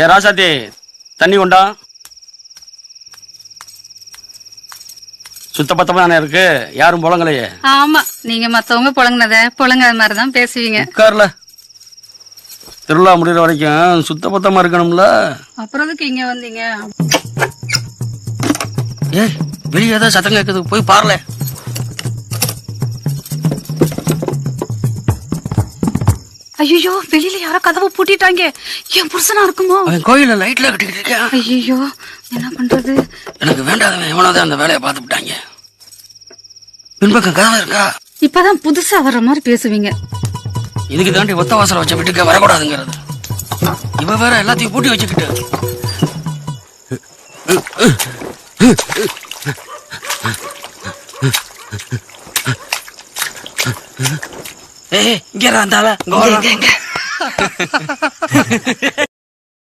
ஏ ராசாத்தி தண்ணி கொண்டா. சுத்த பத்தமா தானே இருக்கு. யாரும் புலங்கலையே ஆமா நீங்க மத்தவங்க புழங்கினத புழங்காத மாதிரி தான் பேசுவீங்க. உட்கார்ல. திருவிழா முடிகிற வரைக்கும் சுத்த பத்தமா இருக்கணும்ல. அப்புறம் எதுக்கு இங்க வந்தீங்க? ஏய் வெளியே ஏதோ சத்தம் கேட்குது போய் பாருல ஐயோ வெளியில யாரோ கதவை பூட்டிட்டாங்க. என் புருஷனா இருக்குமோ? அவன் கோயில லைட்ல கட்டிக்கிட்டு இருக்கான். ஐயோ என்ன பண்றது? எனக்கு வேண்டாதவன் எவனாவது அந்த வேலையை பார்த்து விட்டாங்க. பின்பக்கம் கதவு இருக்கா? இப்பதான் புதுசா வர்ற மாதிரி பேசுவீங்க. இதுக்கு தாண்டி ஒத்த வாசல வச்ச வீட்டுக்கு வரக்கூடாதுங்கிறது. இவ வேற எல்லாத்தையும் பூட்டி வச்சுக்கிட்டு. ஏய் இங்க இருந்தால